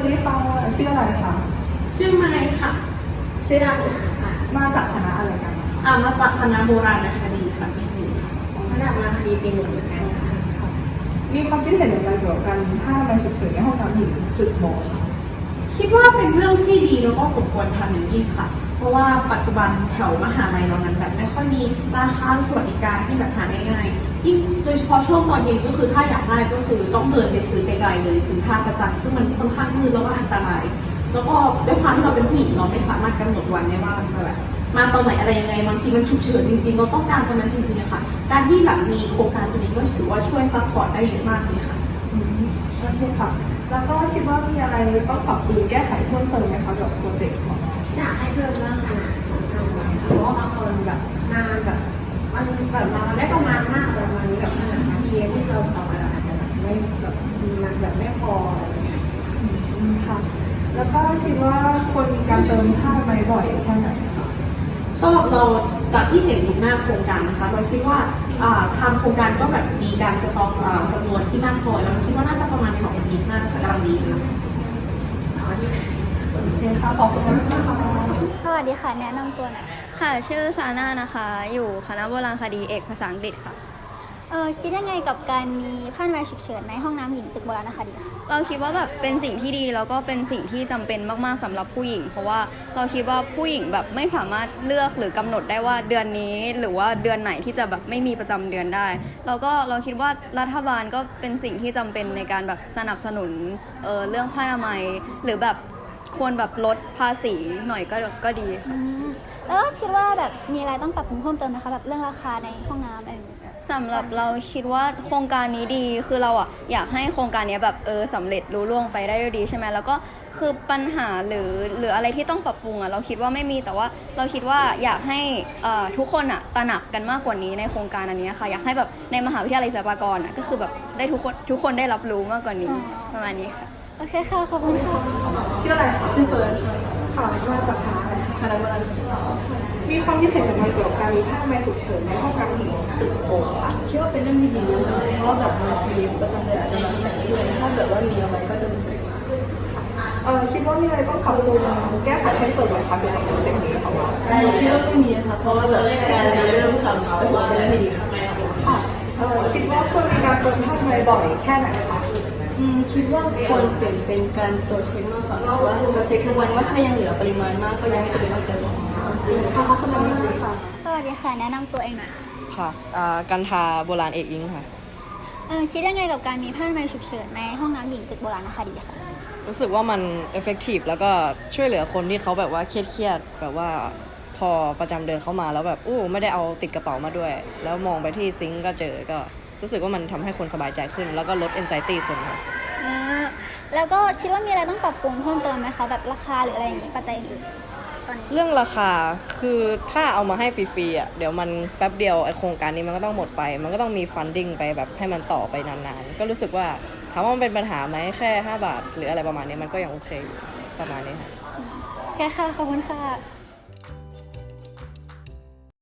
สวัสดีค่ะชื่ออะไรคะชื่อไม้ค่ะ ชื่อดาวค่ะมาจากคณะอะไรกันคะอ่ามาจากคณะโบราณคดีค่ะปีหนึ่งค่ะของคณะโบราณคดีปีหนึ่งเหมือนกันค่ะมีความคิดเห็นอย่างไรเกี่ยวกับการถ้ามันฉุกเฉินในห้องน้ำหญิงจุดโมคะ คิดว่าเป็นเรื่องที่ดีแล้วก็สมควรทำอย่างยิ่งค่ะ เพราะว่าปัจจุบันแถวมหาลัยเรามันแบบไม่ค่อยมีราคาสวัสดิการที่แบบหาง่ายๆยิ่งโดยเฉพาะช่วงตอนเย็นก็คือถ้าอยากได้ก็คือต้องเดินไปซื้อไกลๆเลยถึงท่าประจันทร์ซึ่งมันค่อนข้างมืดแล้วก็อันตราย แล้วก็ด้วยความที่เราเป็นผู้หญิงเราไม่สามารถกำหนดวันได้ว่ามันจะแบบมาตอนไหนอะไรยังไงบางทีมันฉุกเฉินจริงๆเราต้องการตอนนั้นจริงๆอะค่ะการที่แบบมีโครงการตัวนี้ก็ถือว่าช่วยซัพพอร์ตได้เยอะมากเลยค่ะ โอเคค่ะ แล้วก็คิดว่ามีอะไรต้องปรับปรุงแก้ไขเพิ่มเติมไหมคะเกี่ยวกับโปรเจกต์ของเราอยากให้เพิ่มเรื่องขนาดของทางวัดเพราะว่าบางคนแบบงานแบบมันแบบเราได้ประมาณมากประมาณนี้แบบขนาดนาทีที่เราต่อมาเราอาจจะแบบไม่แบบมันแบบไม่พออะไรอย่างเงี้ยอืมค่ะ แล้วก็คิดว่าควรมีการเติมผ้าไหมบ่อยแค่ไหนคะสำหรับเราจากที่เห็นตรงหน้าโครงการนะคะ เราคิดว่าอ่าทำโครงการก็แบบมีการสต็อกอ่าจำนวน ที่มากพอแล้วคิดว่าน่าจะประมาณสองอาทิตย์น่าจะกำลังดีค่ะเสาร์อาทิตย์โอเคค่ะขอบคุณมากค่ะสวัสดีค่ะ แนะนำตัวหน่อยค่ะค่ะชื่อซาน่านะคะ อยู่คณะโบราณคดีเอกภาษาอังกฤษค่ะ เออคิดยังไงกับการมีผ้าอนามัยฉุกเฉินในห้องน้ำหญิงตึกโบราณคดีคะเราคิดว่าแบบเป็นสิ่งที่ดีแล้วก็เป็นสิ่งที่จำเป็นมากๆสำหรับผู้หญิง เพราะว่าเราคิดว่าผู้หญิงแบบไม่สามารถเลือกหรือกำหนดได้ว่าเดือนนี้ หรือว่าเดือนไหนที่จะแบบไม่มีประจำเดือนได้ แล้วก็เราคิดว่ารัฐบาลก็เป็นสิ่งที่จำเป็นในการแบบสนับสนุนเออเรื่องผ้าอนามัยหรือแบบควรแบบลดภาษีหน่อยก็ก็ดีค่ะ อืมแล้วก็คิดว่าแบบมีอะไรต้องปรับปรุงเพิ่มเติมไหมคะแบบเรื่องราคาในห้องน้ำอะไรอย่างเงี้ย สำหรับเราคิดว่าโครงการนี้ดีคือเราอะอยากให้โครงการเนี้ยแบบเออสำเร็จรู้ล่วงไปได้ด้วยดีใช่ไหมแล้วก็คือปัญหาหรือหรืออะไรที่ต้องปรับปรุงอะเราคิดว่าไม่มีแต่ว่าเราคิดว่าอยากให้เอ่อทุกคนอะตระหนักกันมากกว่านี้ในโครงการอันเนี้ยค่ะ อยากให้แบบในมหาวิทยาลัยศิลปากรอะก็คือแบบได้ทุกคนทุกคนได้รับรู้มากกว่านี้ประมาณนี้ค่ะ โอเคค่ะ ขอบคุณค่ะ ชื่ออะไรคะชื่อเฟิร์นค่ะมาจากคณะอะไรคะคณะโบราณคดีมีความคิดเห็นอย่างไรเกี่ยวกับการมีผ้าอนามัยฉุกเฉินในห้องน้ำหญิงตึกโมคะคิดว่าเป็นเรื่องที่ดีนะคะเพราะว่าแบบบางทีประจำเดือนอาจจะมาแบบเรื่อยๆถ้าเกิดว่ามีเอาไว้ก็จะรู้สึกว่าเออคิดว่ามีอะไรต้องปรับปรุงแก้ไขเพิ่มเติมไหมคะเกี่ยวกับโปรเจกต์นี้ของเราหนูคิดว่าไม่มีนะคะเพราะว่าแบบการเริ่มทำก็ถือว่าเป็นเรื่องที่ดีค่ะค่ะเออคิดว่าควรมีการเติมผ้าอนามัยบ่อยแค่ไหนคะ อืมคิดว่าควรเปลี่ยนเป็นการตรวจเช็คมากกว่าเพราะว่าตรวจเช็คทุกวันว่าถ้ายังเหลือปริมาณมากก็ยังไม่จะเป็นต้องเติมค่ะขอบคุณมากค่ะสวัสดีค่ะ แนะนำตัวเองหน่อยค่ะค่ะอ่ากันทาโบราณเอกอิงค่ะ เออคิดยังไงกับการมีผ้าอนามัยฉุกเฉินในห้องน้ำหญิงตึกโบราณคดีคะรู้สึกว่ามัน effective แล้วก็ช่วยเหลือคนที่เขาแบบว่าเครียดๆแบบว่าพอประจำเดือนเข้ามาแล้วแบบอู้ไม่ได้เอาติดกระเป๋ามาด้วย แล้วมองไปที่ซิงก์ก็เจอก็ รู้สึกว่ามันทำให้คนสบายใจขึ้น แล้วก็ลด anxiety คนค่ะอ่าแล้วก็คิดว่ามีอะไรต้องปรับปรุงเพิ่มเติมไหมคะแบบราคาหรืออะไรอย่างงี้ปัจจัยอื่นๆตอนนี้เรื่องราคาคือถ้าเอามาให้ฟรีๆอะเดี๋ยวมันแป๊บเดียวไอโครงการนี้มันก็ต้องหมดไป มันก็ต้องมี funding ไปแบบให้มันต่อไปนานๆ ก็รู้สึกว่าถามว่ามันเป็นปัญหาไหมแค่ 5 บาท หรืออะไรประมาณนี้มันก็ยังโอเคอยู่ประมาณนี้ค่ะโอเคค่ะขอบคุณค่ะ